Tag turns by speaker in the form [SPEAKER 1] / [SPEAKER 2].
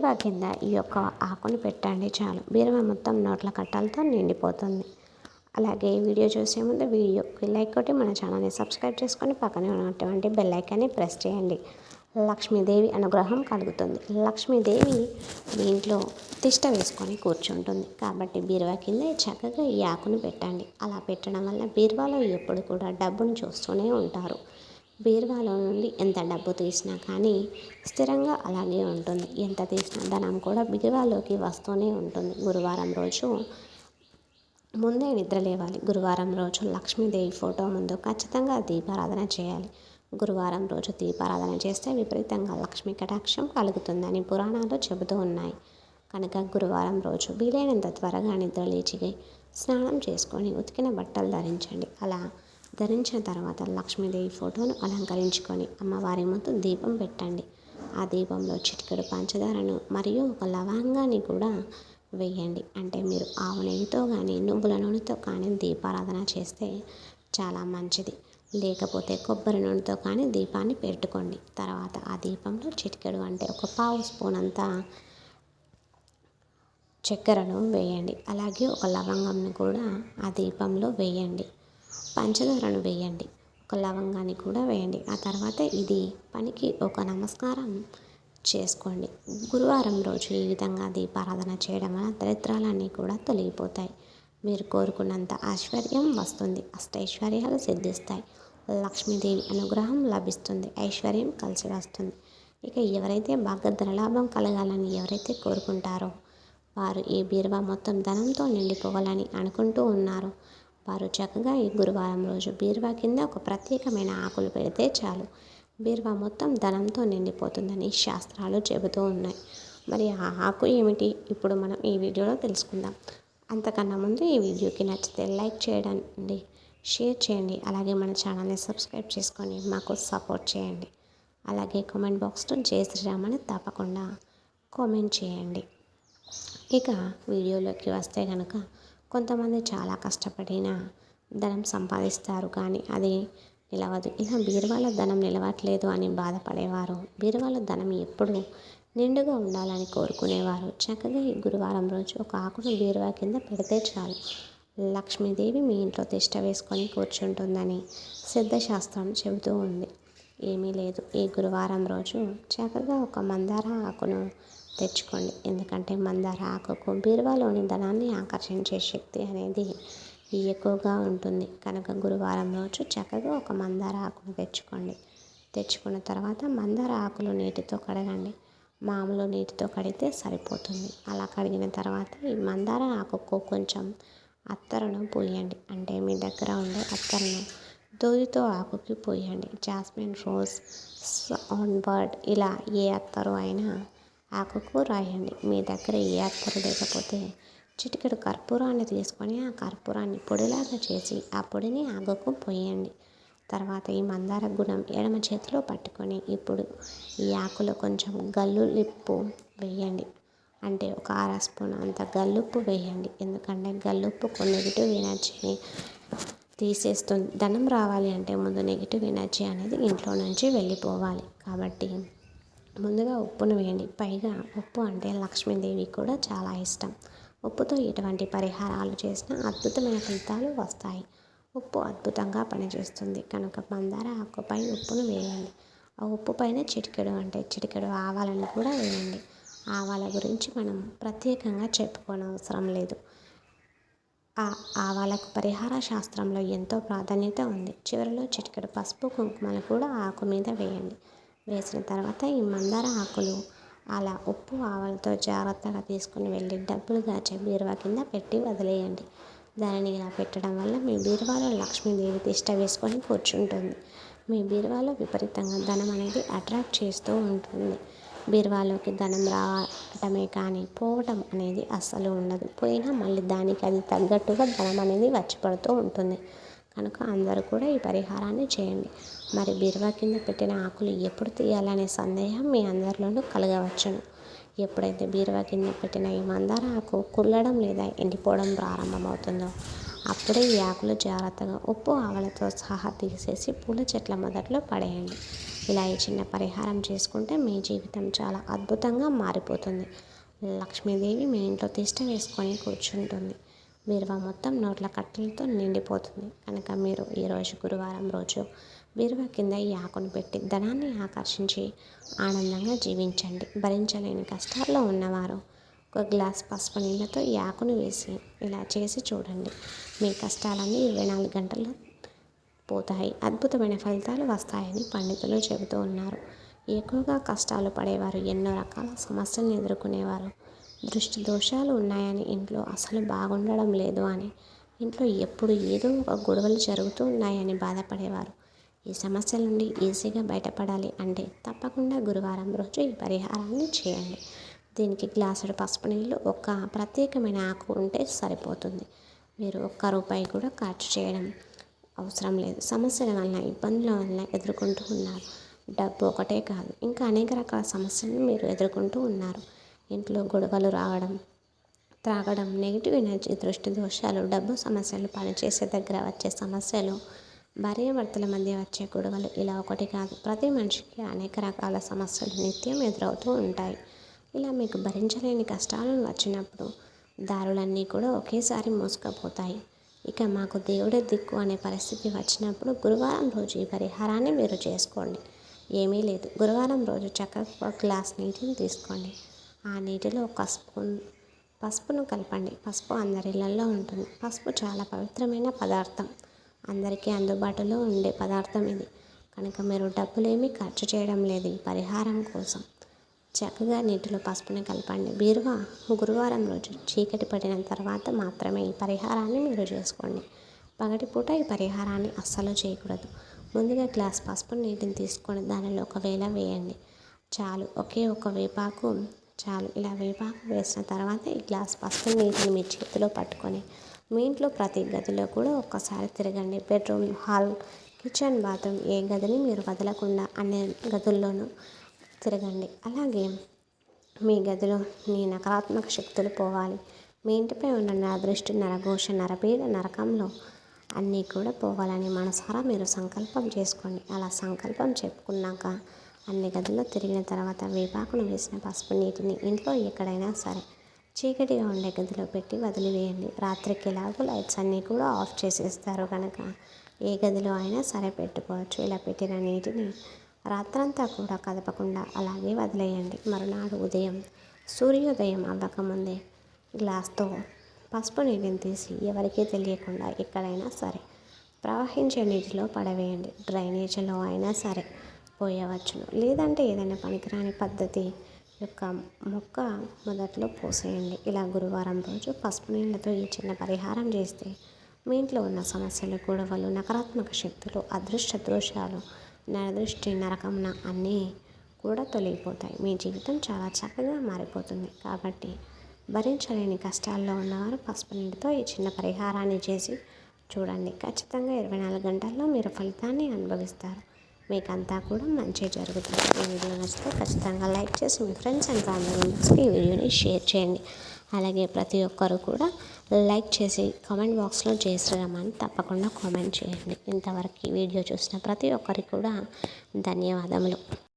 [SPEAKER 1] బీరువా కింద ఈ యొక్క ఆకుని పెట్టండి చాలు. బీరువా మొత్తం నోట్ల కట్టాలతో నిండిపోతుంది. అలాగే వీడియో చూసే ముందు వీడియోకి లైక్ కొట్టి మన ఛానల్ని సబ్స్క్రైబ్ చేసుకొని పక్కనే ఉన్నటువంటి బెల్ ఐకాన్ని ప్రెస్ చేయండి. లక్ష్మీదేవి అనుగ్రహం కలుగుతుంది. లక్ష్మీదేవి దీంట్లో తిష్ట వేసుకొని కూర్చుంటుంది. కాబట్టి బీరువా కింద చక్కగా ఈ ఆకును పెట్టండి. అలా పెట్టడం వల్ల బీరువాలో ఎప్పుడు కూడా డబ్బును చూస్తూనే ఉంటారు. బీరువాలో నుండి ఎంత డబ్బు తీసినా కానీ స్థిరంగా అలాగే ఉంటుంది. ఎంత తీసినా ధనం కూడా బీరువాలోకి వస్తూనే ఉంటుంది. గురువారం రోజు ముందే నిద్ర లేవాలి. గురువారం రోజు లక్ష్మీదేవి ఫోటో ముందు ఖచ్చితంగా దీపారాధన చేయాలి. గురువారం రోజు దీపారాధన చేస్తే విపరీతంగా లక్ష్మీ కటాక్షం కలుగుతుందని పురాణాలు చెబుతూ ఉన్నాయి. కనుక గురువారం రోజు వీలైనంత త్వరగా నిద్ర లేచి స్నానం చేసుకొని ఉతికిన బట్టలు ధరించండి. అలా ధరించిన తర్వాత లక్ష్మీదేవి ఫోటోను అలంకరించుకొని అమ్మవారి ముందు దీపం పెట్టండి. ఆ దీపంలో చిటికెడు పంచదారను మరియు ఒక లవంగాన్ని కూడా వేయండి. అంటే మీరు ఆవు నెయ్యితో కానీ నువ్వుల నూనెతో కానీ దీపారాధన చేస్తే చాలా మంచిది. లేకపోతే కొబ్బరి నూనెతో కానీ దీపాన్ని పెట్టుకోండి. తర్వాత ఆ దీపంలో చిటికెడు అంటే ఒక పావు స్పూన్ అంతా చక్కెరను వేయండి. అలాగే ఒక లవంగంను కూడా ఆ దీపంలో వేయండి. పంచదారను వేయండి. ఒక లవంగాన్ని కూడా వేయండి. ఆ తర్వాత ఇది పనికి ఒక నమస్కారం చేసుకోండి. గురువారం రోజు ఈ విధంగా దీపారాధన చేయడం వల్ల దరిద్రాలన్నీ కూడా తొలగిపోతాయి. మీరు కోరుకున్నంత ఐశ్వర్యం వస్తుంది. అష్టైశ్వర్యాలు సిద్ధిస్తాయి. లక్ష్మీదేవి అనుగ్రహం లభిస్తుంది. ఐశ్వర్యం కలిసి వస్తుంది. ఇక ఎవరైతే బాగా ధనలాభం కలగాలని ఎవరైతే కోరుకుంటారో వారు ఈ బీరువా మొత్తం ధనంతో నిండిపోవాలని అనుకుంటూ ఉన్నారో. వారు చక్కగా ఈ గురువారం రోజు బీరువా కింద ఒక ప్రత్యేకమైన ఆకులు పెడితే చాలు. బీరువా మొత్తం ధనంతో నిండిపోతుందని శాస్త్రాలు చెబుతూ ఉన్నాయి. మరి ఆ ఆకు ఏమిటి? ఇప్పుడు మనం ఈ వీడియోలో తెలుసుకుందాం. అంతకన్నా ముందు ఈ వీడియోకి నచ్చితే లైక్ చేయండి షేర్ చేయండి అలాగే మన ఛానల్ని సబ్స్క్రైబ్ చేసుకొని మాకు సపోర్ట్ చేయండి. అలాగే కామెంట్ బాక్స్లో జయ శ్రీరామ్ అని తప్పకుండా కామెంట్ చేయండి. ఇక వీడియోలోకి వస్తే కనుక కొంతమంది చాలా కష్టపడిన ధనం సంపాదిస్తారు కానీ అది నిలవదు. ఇలా బీరువాల ధనం నిలవట్లేదు అని బాధపడేవారు. బీరువాల ధనం ఎప్పుడు నిండుగా ఉండాలని కోరుకునేవారు. చక్కగా ఈ గురువారం రోజు ఒక ఆకును బీరువా కింద పెడితే చాలు. లక్ష్మీదేవి మీ ఇంట్లో తిష్ట వేసుకొని కూర్చుంటుందని సిద్ధశాస్త్రం చెబుతూ ఉంది. ఏమీ లేదు. ఈ గురువారం రోజు చక్కగా ఒక మందార ఆకును తెచ్చుకోండి. ఎందుకంటే మందార ఆకుకు బీరువాలోని ధనాన్ని ఆకర్షించే శక్తి అనేది ఎక్కువగా ఉంటుంది. కనుక గురువారం రోజు చక్కగా ఒక మందార ఆకును తెచ్చుకోండి. తెచ్చుకున్న తర్వాత మందార ఆకులు నీటితో కడగండి. మామూలు నీటితో కడిగితే సరిపోతుంది. అలా కడిగిన తర్వాత ఈ మందార ఆకుకు కొంచెం అత్తరును పోయండి. అంటే మీ దగ్గర ఉండే అత్తరును దూదితో ఆకుకి పోయండి జాస్మిన్ రోజ్ ఆన్ బర్డ్ ఇలా ఏ అత్తరు అయినా ఆకుకు రాయండి. మీ దగ్గర ఏ అత్తరు లేకపోతే చిటికెడు కర్పూరాన్ని తీసుకొని ఆ కర్పూరాన్ని పొడిలాగా చేసి ఆ పొడిని ఆకుకు పోయండి. తర్వాత ఈ మందార గుణం ఎడమ చేతిలో పట్టుకొని ఇప్పుడు ఈ ఆకులో కొంచెం గల్లు లిప్పు వేయండి. అంటే ఒక అర స్పూన్ అంత గల్లుప్పు వేయండి. ఎందుకంటే గల్లుప్పు నెగిటివ్ ఎనర్జీని తీసేస్తుంది ధనం రావాలి అంటే ముందు నెగిటివ్ ఎనర్జీ అనేది ఇంట్లో నుంచి వెళ్ళిపోవాలి. కాబట్టి ముందుగా ఉప్పును వేయండి. పైగా ఉప్పు అంటే లక్ష్మీదేవి కూడా చాలా ఇష్టం. ఉప్పుతో ఎటువంటి పరిహారాలు చేసినా అద్భుతమైన ఫలితాలు వస్తాయి. ఉప్పు అద్భుతంగా పనిచేస్తుంది. కనుక మందార ఆకుపై ఉప్పును వేయండి. ఆ ఉప్పు పైన చిటికెడు అంటే చిటికెడు ఆవాలను కూడా వేయండి. ఆవాల గురించి మనం ప్రత్యేకంగా చెప్పుకోనవసరం లేదు. ఆ ఆవాలకు పరిహార శాస్త్రంలో ఎంతో ప్రాధాన్యత ఉంది. చివరిలో చిటికెడు పసుపు కుంకుమలు కూడా ఆకు మీద వేయండి. వేసిన తర్వాత ఈ మందార ఆకులు అలా ఉప్పు ఆవలతో జాగ్రత్తగా తీసుకుని వెళ్ళి డబ్బులు దాచే బీరువా కింద పెట్టి వదిలేయండి. దానిని ఇలా పెట్టడం వల్ల మీ బీరువాలో లక్ష్మీదేవి తిష్ట వేసుకొని కూర్చుంటుంది. మీ బీరువాలో విపరీతంగా ధనం అనేది అట్రాక్ట్ చేస్తూ ఉంటుంది. బీరువాలోకి ధనం రావటమే కానీ పోవటం అనేది అస్సలు ఉండదు. పోయినా మళ్ళీ దానికి అది తగ్గట్టుగా ధనం అనేది వచ్చి పడుతూ ఉంటుంది. కనుక అందరూ కూడా ఈ పరిహారాన్ని చేయండి. మరి బీరువా కింద పెట్టిన ఆకులు ఎప్పుడు తీయాలనే సందేహం మీ అందరిలోనూ కలగవచ్చును. ఎప్పుడైతే బీరువా కింద పెట్టిన ఈ మందార ఆకు కుళ్ళడం లేదా ఎండిపోవడం ప్రారంభమవుతుందో అప్పుడే ఈ ఆకులు జాగ్రత్తగా ఉప్పు ఆవలతో సహా తీసేసి పూల చెట్ల మొదట్లో పడేయండి. ఇలా ఈ చిన్న పరిహారం చేసుకుంటే మీ జీవితం చాలా అద్భుతంగా మారిపోతుంది. లక్ష్మీదేవి మీ ఇంట్లో తిష్ట వేసుకొని కూర్చుంటుంది. బీరువా మొత్తం నోట్ల కట్టలతో నిండిపోతుంది. కనుక మీరు ఈరోజు గురువారం రోజు బీరువా కింద ఈ ఆకును పెట్టి ధనాన్ని ఆకర్షించి ఆనందంగా జీవించండి. భరించలేని కష్టాల్లో ఉన్నవారు ఒక గ్లాస్ పసుపు నీళ్ళతో ఈ ఆకును వేసి ఇలా చేసి చూడండి. మీ కష్టాలన్నీ ఇరవై నాలుగు గంటలు పోతాయి. అద్భుతమైన ఫలితాలు వస్తాయని పండితులు చెబుతూ ఉన్నారు. ఎక్కువగా కష్టాలు పడేవారు ఎన్నో రకాల సమస్యలను ఎదుర్కొనేవారు. దృష్టి దోషాలు ఉన్నాయని ఇంట్లో అసలు బాగుండడం లేదు అని ఇంట్లో ఎప్పుడు ఏదో ఒక గొడవలు జరుగుతూ ఉన్నాయని బాధపడేవారు. ఈ సమస్యల నుండి ఈజీగా బయటపడాలి అంటే తప్పకుండా గురువారం రోజు ఈ పరిహారాన్ని చేయండి. దీనికి గ్లాసుడు పసుపు నీళ్ళు ఒక ప్రత్యేకమైన ఆకు ఉంటే సరిపోతుంది. మీరు ఒక్క రూపాయి కూడా ఖర్చు చేయడం అవసరం లేదు. సమస్యల వలన ఇబ్బందుల వలన ఎదుర్కొంటూ ఉన్నారు. డబ్బు ఒకటే కాదు ఇంకా అనేక రకాల సమస్యలను మీరు ఎదుర్కొంటూ ఉన్నారు. ఇంట్లో గొడవలు రావడం త్రాగడం నెగిటివ్ ఎనర్జీ దృష్టి దోషాలు డబ్బు సమస్యలు పనిచేసే దగ్గర వచ్చే సమస్యలు భార్యాభర్తల మధ్య వచ్చే గొడవలు ఇలా ఒకటి కాదు. ప్రతి మనిషికి అనేక రకాల సమస్యలు నిత్యం ఎదురవుతూ ఉంటాయి. ఇలా మీకు భరించలేని కష్టాలను వచ్చినప్పుడు దారులన్నీ కూడా ఒకేసారి మోసుకపోతాయి. ఇక మాకు దేవుడే దిక్కు అనే పరిస్థితి వచ్చినప్పుడు గురువారం రోజు ఈ పరిహారాన్ని మీరు చేసుకోండి. ఏమీ లేదు. గురువారం రోజు చక్కగా ఒక గ్లాస్ నీటిని తీసుకోండి. ఆ నీటిలో ఒక స్పూన్ పసుపును కలపండి. పసుపు అందరి ఉంటుంది. పసుపు చాలా పవిత్రమైన పదార్థం. అందరికీ అందుబాటులో ఉండే పదార్థం ఇది. కనుక మీరు డబ్బులేమీ ఖర్చు చేయడం లేదు ఈ పరిహారం కోసం. చక్కగా నీటిలో పసుపుని కలపండి. బీరువా గురువారం రోజు చీకటి పడిన తర్వాత మాత్రమే ఈ పరిహారాన్ని మీరు చేసుకోండి. పగటిపూట ఈ పరిహారాన్ని అస్సలు చేయకూడదు. ముందుగా గ్లాస్ పసుపు నీటిని తీసుకొని దానిలో ఒకవేళ వేయండి. చాలు ఒకే ఒక వేపాకు చాలు. ఇలా వేపాకు వేసిన తర్వాత ఈ గ్లాస్ పసుపు నీటిని మీ చేతిలో పట్టుకొని మీ ఇంట్లో ప్రతి గదిలో కూడా ఒక్కసారి తిరగండి. బెడ్రూమ్ హాల్ కిచెన్ బాత్రూమ్ ఏ గదిని మీరు వదలకుండా అన్ని గదుల్లోనూ తిరగండి. అలాగే మీ గదిలో మీ నకారాత్మక శక్తులు పోవాలి. మీ ఇంటిపై ఉన్న నరదృష్టి నరఘోష నరపీడ నరకంలో అన్నీ కూడా పోవాలని మనసారా మీరు సంకల్పం చేసుకోండి. అలా సంకల్పం చెప్పుకున్నాక అన్ని గదుల్లో తిరిగిన తర్వాత వేపాకును వేసిన పసుపు నీటిని ఇంట్లో ఎక్కడైనా సరే చీకటిగా ఉండే గదిలో పెట్టి వదిలివేయండి. రాత్రికి ఎలాగో లైట్స్ అన్నీ కూడా ఆఫ్ చేసేస్తారు కనుక ఏ గదిలో అయినా సరే పెట్టుకోవచ్చు. ఇలా పెట్టిన నీటిని రాత్రంతా కూడా కదపకుండా అలాగే వదిలేయండి. మరునాడు ఉదయం సూర్యోదయం అవ్వకముందే గ్లాస్తో పసుపు నీటిని తీసి ఎవరికీ తెలియకుండా ఎక్కడైనా సరే ప్రవహించే నీటిలో పడవేయండి. డ్రైనేజీలో అయినా సరే పోయవచ్చును. లేదంటే ఏదైనా పనికిరాని పద్ధతి యొక్క మొక్క మొదట్లో పోసేయండి. ఇలా గురువారం రోజు పసుపు నీళ్ళతో ఈ చిన్న పరిహారం చేస్తే మీ ఇంట్లో ఉన్న సమస్యలు గొడవలు నకారాత్మక శక్తులు అదృష్ట దోషాలు నరదృష్టి నరకమున అన్నీ కూడా తొలగిపోతాయి. మీ జీవితం చాలా చక్కగా మారిపోతుంది. కాబట్టి భరించలేని కష్టాల్లో ఉన్నవారు పసుపు నీటితో ఈ చిన్న పరిహారాన్ని చేసి చూడండి. ఖచ్చితంగా ఇరవై నాలుగు గంటల్లో మీరు ఫలితాన్ని అనుభవిస్తారు. మీకంతా కూడా మంచి జరుగుతుంది. ఈ వీడియో నచ్చితే ఖచ్చితంగా లైక్ చేసి మీ ఫ్రెండ్స్ అండ్ ఫ్యామిలీ మెంబర్స్కి ఈ వీడియోని షేర్ చేయండి. అలాగే ప్రతి ఒక్కరు కూడా లైక్ చేసి కామెంట్ బాక్స్లో జై శ్రీరామ్ తప్పకుండా కామెంట్ చేయండి. ఇంతవరకు ఈ వీడియో చూసిన ప్రతి ఒక్కరికి కూడా ధన్యవాదములు.